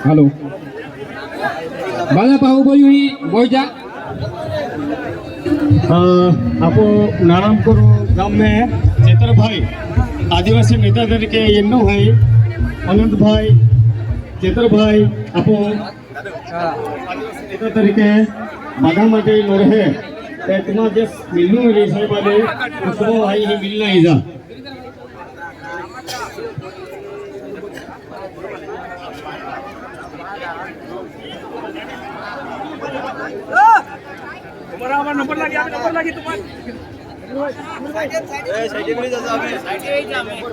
Halo. Bala Pak Uboyuhi Bojak. આપો નારામપુર ગામને મેં ચેતરભાઈ, આદિવાસી નેતા તરીકે એમનો ભાઈ અનંતભાઈ, ચેતરભાઈ, આપો આદિવાસી નેતા તરીકે માગા માટે લડે તેમાં જે મિલનું રેસાઈ માટે ઉત્સવો આવી મિલ નહીં જા Ah! મિલનું રહી સાહેબ આલે ઉસરો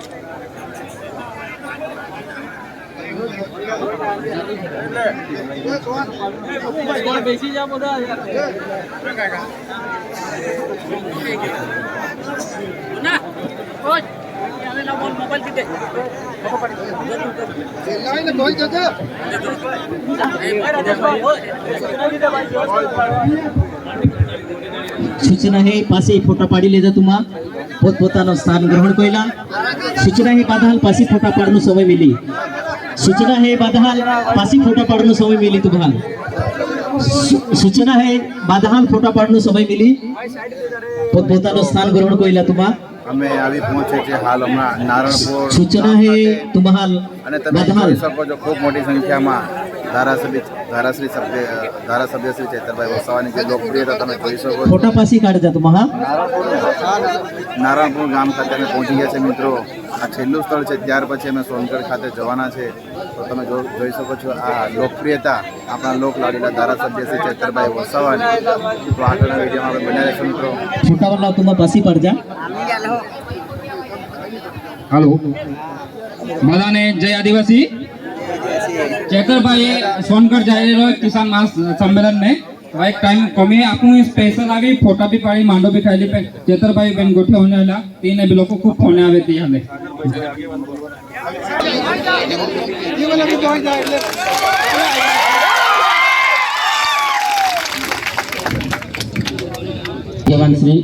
ભાઈ ही मिलना ईजा બરાબર નંબર લાગી આવે નંબર લાગી તમારે સૂચના હે પાસે ફોટા પાડી લેજો તુમા પોતપોતાનો સ્થાન ગ્રહણ કરેલા સૂચના હે બાદહાલ પાસી ફોટા પાડનો સમય મિલી. સૂચના હે બાદહાલ પાસી ફોટા પાડનો સમય મિલી તુમ્હાલ સૂ- સૂચના હે બાદહાલ ફોટા પાડનો સમય મિલી. પોતપોતાનો સ્થાન ગ્રહણ કરેલા તુમા અમે આવી પહોંચે છે હાલ હમણાં નારણપુર સૂચના હે અને તમે જોઈ શકો છો ખૂબ મોટી સંખ્યામાં ધારાસભ્ય ધારાશ્રી સભ્ય ધારાસભ્ય શ્રી ચેતરભાઈ વસાવાની જે લોકપ્રિયતા તમે જોઈ શકો ફોટા પાસી કાઢજા તુમ્હા નારણપુર ગામ ખાતે અમે પહોંચી ગયા છે મિત્રો. આ છેલ્લું સ્થળ છે ત્યાર પછી અમે સોનગઢ ખાતે જવાના છે. તો તમે જોઈ શકો છો આ લોકપ્રિયતા આપણા લોકલાડીલા ધારાસભ્ય શ્રી ચેતરભાઈ વસાવાની. તો આગળના વિડીયોમાં આપણે બન્યા રહેશું મિત્રો. છોટાવરના તુમ્હા પસી પડજા હાલો. બધાને જય આદિવાસી. ચેતરભાઈ સોનગઢ જઈ રહ્યો કિસાન મહા સંમેલન ને એક ટાઈમ કોમી આપણું સ્પેશિયલ આવી ફોટા બી પાડી માંડો બી ખાઈ લી ચેતરભાઈ બેન ગોઠે હોને આલા બી લોકો ખૂબ ફોને આવે તી હાલે. જવાન શ્રી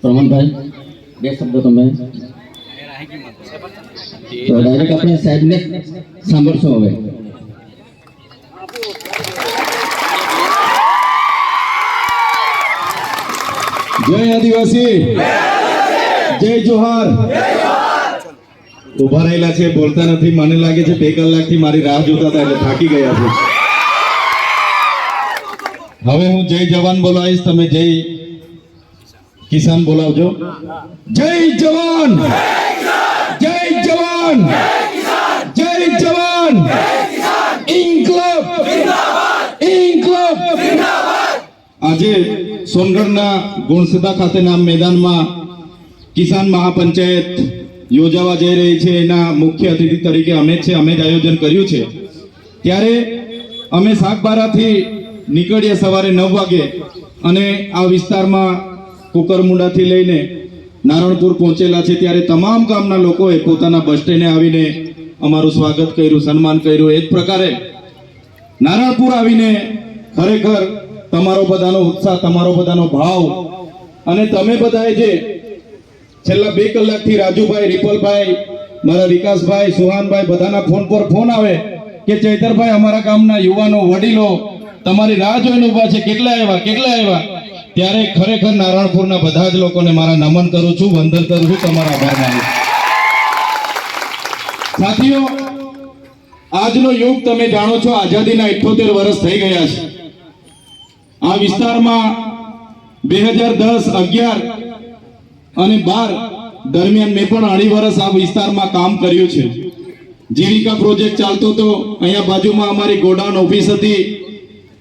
પ્રમણભાઈ બે શબ્દો તમે તો ડાયરેક્ટ આપણે સાહેબને સાંભળશો હવે જય આદિવાસી જય જોહાર ઊભા રહેલા છે, બોલતા નથી. મને લાગે છે બે કલાકથી મારી રાહ જોતા હતા એટલે થાકી ગયા છે. હવે હું જય જવાન બોલાવીશ. તમે જય કિસાન બોલાવજો. જય જવાન! જય જવાન! જય જવાન! ઇન્કલાબ ઇન્કલબ આજે સોનગઢના ગુણસદા ખાતેના મેદાનમાં કિસાન મહાપંચાયત યોજાવા જઈ રહી છે એના મુખ્ય અતિથિ તરીકે અમે છે, અમે જ આયોજન કર્યું છે. ત્યારે અમે સાગબારાથી નીકળીએ સવારે નવ વાગે અને આ વિસ્તારમાં કુકરમુંડાથી લઈને નારણપુર પહોંચેલા છે. ત્યારે તમામ ગામના લોકોએ પોતાના બસ સ્ટેન્ડે આવીને અમારું સ્વાગત કર્યું, સન્માન કર્યું. એ જ પ્રકારે નારણપુર આવીને ખરેખર તમારો બધાનો ઉત્સાહ, તમારો બધાનો ભાવ અને તમે બધાએ જે છેલ્લા બે કલાકથી રાજુભાઈ, રિપલભાઈ, મારા વિકાસભાઈ, સુહાનભાઈ બધાના ફોન પર ફોન આવે કે ચૈતરભાઈ, અમારા ગામના યુવાનો, વડીલો, તમારી રાહ જોઈને ઊભા છે. કેટલા આવ્યા? કેટલા આવ્યા? ત્યારે ખરેખર નારાયણપુરના બધા જ લોકોને મારા નમન કરું છું, વંદન કરું છું. તમારા આભાર માનું. સાથીઓ, આજનો યુગ તમે જાણો છો, આઝાદીના 78 વર્ષ થઈ ગયા છે. આ વિસ્તારમાં બે હજાર દસ અગિયાર અને બાર દરમિયાન મેં પણ અઢી વર્ષ આ વિસ્તારમાં કામ કર્યું છે. જીવિકા પ્રોજેક્ટ ચાલતો હતો. અહીંયા બાજુમાં અમારી ગોડાઉન ઓફિસ હતી.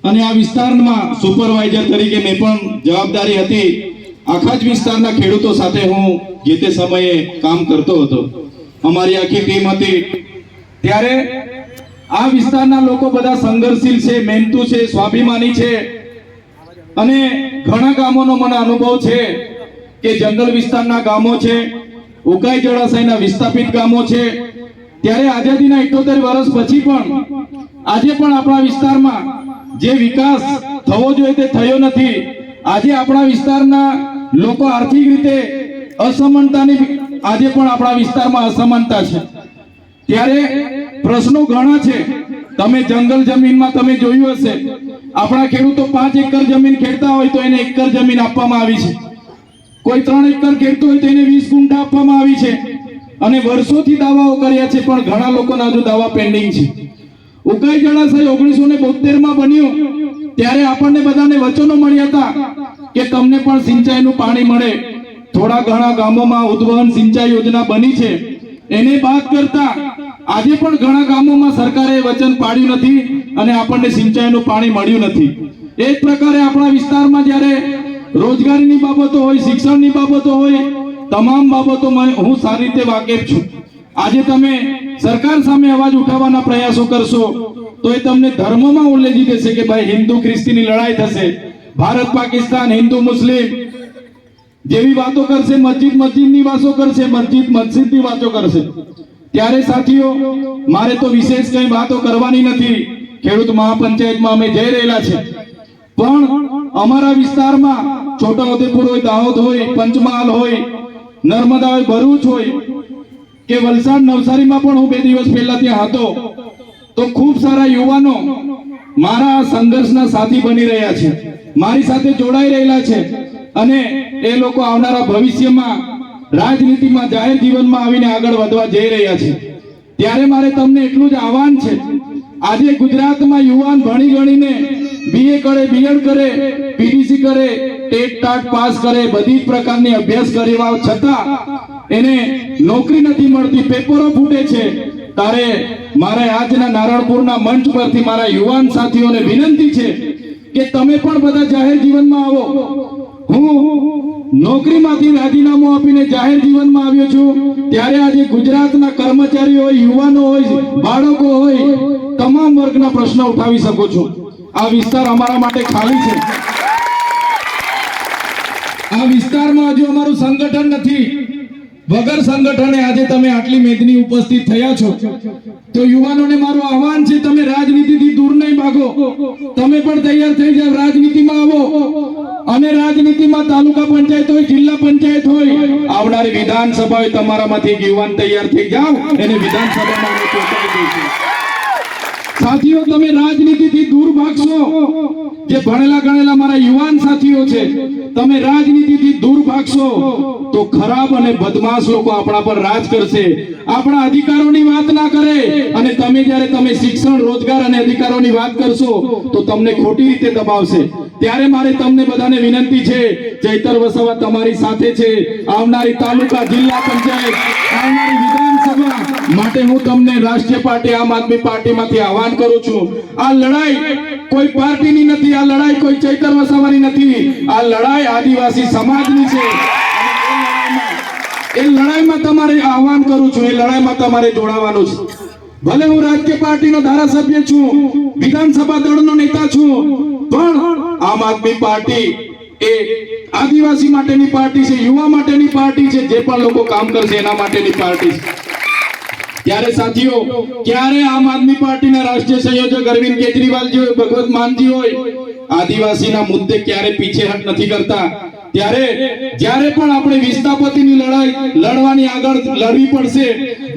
અને આ વિસ્તારમાં સુપરવાઇઝર તરીકે મેં પણ જવાબદારી હતી. આખા જ વિસ્તારના ખેડૂતો સાથે હું જે તે સમયે કામ કરતો હતો. અમારી આખી ટીમ હતી. ત્યારે આ વિસ્તારના લોકો બધા સંઘર્ષશીલ છે, મહેનતુ છે, સ્વાભિમાની છે. અને ઘણા ગામોનો મને અનુભવ છે. કે જંગલ વિસ્તારના ગામો છે, ઉકાઈ જળાશયના વિસ્થાપિત ગામો છે. ત્યારે આઝાદીના 78 વર્ષ પછી પણ, આજે પણ આપણા વિસ્તારમાં જે વિકાસ થવો જોઈએ તે થયો નથી. આજે આપણા વિસ્તારના લોકો આર્થિક રીતે અસમાનતાની આજે પણ આપણા વિસ્તારમાં અસમાનતા છે. ત્યારે પ્રશ્નો ઘણા છે. તમે જંગલ જમીનમાં તમે જોયું હશે. આપણા ખેડૂતો પાંચ એકર જમીન ખેડતા હોય તો એને એકર જમીન આપવામાં આવી છે. કોઈ ત્રણ એકર ખેડતો હોય તો એને વીસ ગુંઠા આપવામાં આવી છે. અને વર્ષોથી દાવાઓ કર્યા છે, પણ ઘણા લોકોના હજુ દાવા પેન્ડિંગ છે. ઉકાઈ જળાશય ઓગણીસો ને બોતેરમાં બન્યું, ત્યારે આપણને બધાને વચનો મળ્યા હતા કે તમને પણ સિંચાઈનું પાણી મળે. થોડા ઘણા ગામોમાં ઉદ્વહન સિંચાઈ યોજના બની છે. એને બાદ કરતા આજે પણ ઘણા ગામોમાં સરકારે વચન પાડ્યું નથી અને આપણને સિંચાઈનું પાણી મળ્યું નથી. એ જ પ્રકારે આપણા વિસ્તારમાં જ્યારે રોજગારીની બાબતો હોય, શિક્ષણની બાબતો હોય, તમામ બાબતોમાં હું સારી રીતે વાકેફ છું. આજે તમે સરકાર સામે અવાજ ઉઠાવવાના પ્રયાસો કરશો, તો એ તમને ધર્મમાં ઉલ્લેખી દેશે કે ભાઈ હિન્દુ ખ્રિસ્તીની લડાઈ થશે, ભારત પાકિસ્તાન હિન્દુ મુસ્લિમ જેવી વાતો કરશે, મસ્જિદ મસ્જિદની વાતો કરશે, મસ્જિદ મસ્જિદની વાતો કરશે. ત્યારે સાથીઓ, મારે તો વિશેષ કઈ વાતો કરવાની નથી. ખેડૂત મહાપંચાયતમાં અમે જઈ રહેલા છે. પણ અમારા વિસ્તારમાં છોટા ઉદેપુર હોય, દાહોદ હોય, પંચમહાલ હોય નર્મદા હોય ભરૂચ હોય, કે વલસાડ નવસારીમાં પણ હું બે દિવસ પહેલા ત્યાં હતો, તો ખૂબ સારા યુવાનો મારા સંઘર્ષના સાથી બની રહ્યા છે. મારી સાથે જોડાઈ રહેલા છે અને એ લોકો આવનારા ભવિષ્યમાં રાજનીતિમાં, જાહેર જીવનમાં આવીને આગળ વધવા જઈ રહ્યા છે. ત્યારે મારે તમને એટલું જ આહવાન છે. આજે ગુજરાતમાં યુવાન ભણી ગણીને બીએ કરે બીએડ કરે પીડીસી કરે ટેટ પાસ કરે, બધી જ પ્રકારની અભ્યાસ કરવા છતાં એને નોકરી નથી મળતી, પેપરો ફૂટે છે. તારે મારે આજના નારણપુરના મંચ પરથી મારા યુવાન સાથીઓને વિનંતી છે કે તમે પણ બધા જાહેર જીવનમાં આવો. હું નોકરીમાંથી રાજીનામું આપીને જાહેર જીવનમાં આવ્યો છું. ત્યારે આજે ગુજરાતના કર્મચારીઓ હોય, યુવાનો હોય, બાળકો હોય, તમામ વર્ગના પ્રશ્નો ઉઠાવી શકો છો. આ વિસ્તાર અમારા માટે ખાલી છે. આ વિસ્તારમાં હજુ અમારું સંગઠન નથી. વગર સંગઠને આજે તમે આટલી મેદની ઉપસ્થિત થયા છો. તો યુવાનોને મારું આહવાન છે, તમે રાજનીતિથી દૂર નહીં ભાગો. તમે પણ તૈયાર થઈ જાવ રાજનીતિમાં આવો. અને રાજનીતિમાં તાલુકા પંચાયત હોય, જિલ્લા પંચાયત હોય, આવનારી વિધાનસભા હોય તમારામાંથી યુવાન તૈયાર થઈ જાવ એને વિધાનસભામાં સાથીઓ, તમે રાજનીતિથી દૂર ભાગશો. જે ભણેલા ગણેલા મારા યુવાન સાથીઓ છે, તમે રાજનીતિથી દૂર ભાગશો તો ખરાબ અને બદમાશ લોકો આપણા પર રાજ કરશે. આપણા અધિકારોની વાત ના કરે અને તમે જ્યારે તમે શિક્ષણ, રોજગાર અને અધિકારોની વાત કરશો તો તમને ખોટી રીતે દબાવશે. ત્યારે મારે તમને બધાને વિનંતી છે ચૈતર વસાવા તમારી સાથે છે. આવનારી તાલુકા જિલ્લા પંચાયત, આવનારી વિધાનસભા માટે હું તમને રાષ્ટ્રીય પાર્ટી, આમ આદમી પાર્ટીમાંથી આહવાન કરું છું. આ લડાઈ કોઈ પાર્ટીની નથી, આ લડાઈ કોઈ ચૈતર વસાવાની નથી. આ લડાઈ આદિવાસી સમાજની છે. એ લડાઈમાં તમારે આહવાન કરું છું, એ લડાઈમાં તમારે જોડાવાનું છે. ભલે હું રાજકીય પાર્ટીનો ધારાસભ્ય છું, વિધાનસભા દળનો નેતા છું, પણ આમ આદમી પાર્ટી એ આદિવાસી માટેની પાર્ટી છે, યુવા માટેની પાર્ટી છે, જે પણ લોકો કામ કરશે એના માટેની પાર્ટી છે. ત્યારે સાથીઓ, ક્યારે આમ આદમી પાર્ટીના રાષ્ટ્રીય સંયોજક અરવિંદ કેજરીવાલજી હોય ભગવત માનજી હોય, આદિવાસીના મુદ્દે ક્યારે પીછેહટ નથી કરતા? ત્યારે જ્યારે પણ આપણે વિસ્થાપતિની લડાઈ, લડવાની આગળ લડવી પડશે,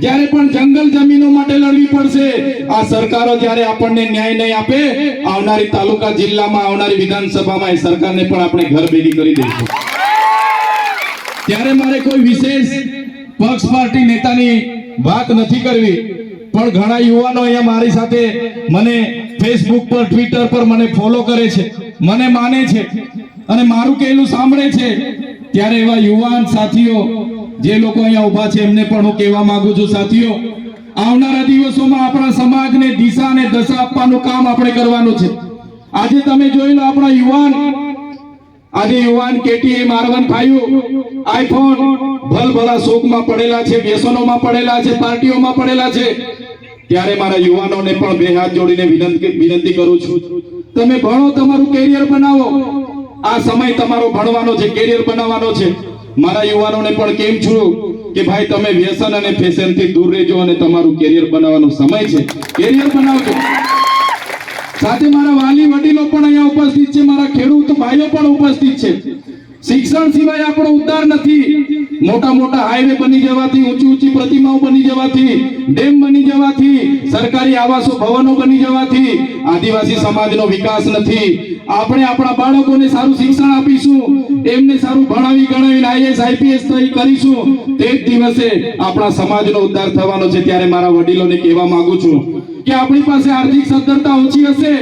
જ્યારે પણ જંગલ જમીનો માટે લડવી પડશે, આ સરકારો જ્યારે આપણને ન્યાય નહીં આપે, આવનારી તાલુકા જિલ્લામાં, આવનારી વિધાનસભામાં એ સરકારને પણ આપણે ઘર ભેગી કરી દઈશું. ત્યારે મારે કોઈ વિશેષ પક્ષ પાર્ટી નેતાની વાત નથી કરવી. પણ ઘણા યુવાનો અહીંયા મારી સાથે મને ફેસબુક પર ટ્વિટર પર મને ફોલો કરે છે. મને માને છે. અને મારું કહેલું સાંભળે છે. ત્યારે એવા યુવાન સાથીઓ, જે લોકો અહીંયા ઊભા છે, એમને પણ હું કહેવા માંગુ છું. સાથીઓ, આવનારા દિવસોમાં આપણા સમાજને દિશા અને દશા આપવાનું કામ આપણે કરવાનું છે. આજે તમે જોઈ લો આપણા યુવાન. આજે યુવાન કેટીએ વન ખાયું. આઈફોન ભલભલા શોકમાં પડેલા છે, વ્યસનોમાં પડેલા છે, પાર્ટીઓમાં પડેલા છે. ત્યારે મારા યુવાનોને પણ બે હાથ જોડીને વિનંતી કરું છું. તમે ભણો તમારું કેરિયર બનાવો. આ સમય તમારો ભણવાનો છે, કેરિયર બનાવવાનો છે. મારા યુવાનોને પણ કેમ છું કે ભાઈ તમે વ્યસન અને ફેશનથી દૂર રહેજો અને તમારું કેરિયર બનાવવાનો સમય છે. કેરિયર બનાવજો. સાથે મારા વાલી વડીલો પણ અહીંયા ઉપસ્થિત છે, મારા ખેડૂત ભાઈઓ પણ ઉપસ્થિત છે. શિક્ષણ સિવાય આપણો ઉદ્ધાર નથી. મોટા મોટા હાઈવે બની જવાથી ઊંચી ઊંચી પ્રતિમાઓ બની જવાથી, ડેમ બની જવાથી, સરકારી આવાસો, ભવનો બની જવાથી આદિવાસી સમાજનો વિકાસ નથી. આપણે આપણા બાળકોને સારું શિક્ષણ આપીશું, એમને સારું ભણાવી ગણાવીને આઈએસ આઈપીએસ કરીશું. તે જ દિવસે આપણા સમાજનો ઉદ્ધાર થવાનો છે ત્યારે મારા વડીલોને કહેવા માંગુ છું કે આપણી પાસે આર્થિક સદ્ધરતા ઓછી હશે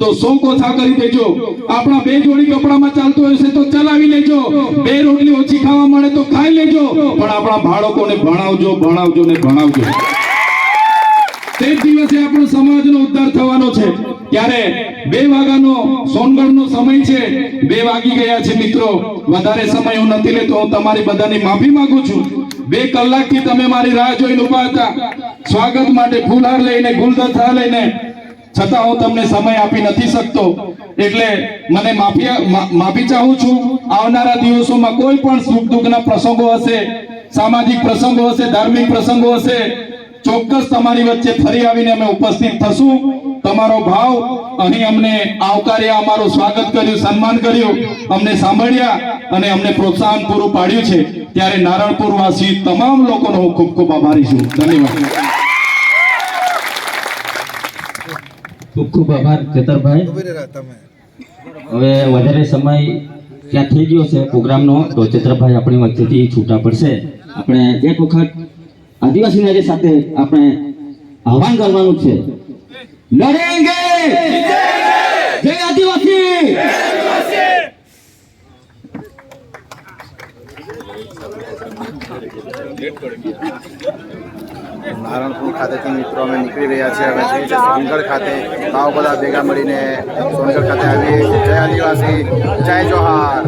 તો શોખ ઓછા કરી દેજો. આપણા બે જોડી કપડામાં ચાલતું હશે તો ચલાવી લેજો. બે રોટલી ઓછી ખાવા મળે તો ખાઈ લેજો. પણ આપણા બાળકોને ભણાવજો ભણાવજો ને ભણાવજો. તે દિવસે આપણો સમાજનો ઉદ્ધાર થવાનો છે. ત્યારે બે વાગ્યાનો સોનગઢનો સમય છે. બે વાગી ગયા છે મિત્રો. વધારે સમય હું નથી લેતો. હું તમારી બધાની માફી માંગુ છું. બે કલાકથી તમે મારી રાહ જોઈને ઊભા હતા. સ્વાગત માટે ફૂલહાર લઈને, ગુલદસ્તા લઈને છતાં હું તમને સમય આપી નથી શકતો. એટલે મને માફી માફી ચાહું છું. આવનારા દિવસોમાં કોઈ પણ સુખ દુઃખના પ્રસંગો હશે, સામાજિક પ્રસંગો હશે, ધાર્મિક પ્રસંગો હશે, ચોક્કસ તમારી વચ્ચે ફરી આવીને અમે ઉપસ્થિત થશું. તમારો ભાવ અહીં અમને આવકાર્યા અમારું સ્વાગત કર્યું, સન્માન કર્યું, અમને સાંભળ્યા અને અમને પ્રોત્સાહન પૂરું પાડ્યું છે. ત્યારે નારણપુર વાસી તમામ લોકોનો હું ખૂબ ખૂબ આભારી છું. ધન્યવાદ. ખૂબ ખૂબ આભાર ચેતરભાઈ. હવે વધારે સમય ત્યાં થઈ ગયો છે પ્રોગ્રામનો તો ચેતરભાઈ આપણી વચ્ચેથી છૂટા પડશે. આપણે એક વખત આદિવાસીના સાથે આપણે આહવાન કરવાનું છે. લડેંગે! જય આદિવાસી! નારણપુર ખાતેથી મિત્રો અમે નીકળી રહ્યા છીએ. હવે જઈએ સોનગઢ ખાતે. આવો બધા ભેગા મળીને સોનગઢ ખાતે આવીએ. જય આદિવાસી, જય જોહાર.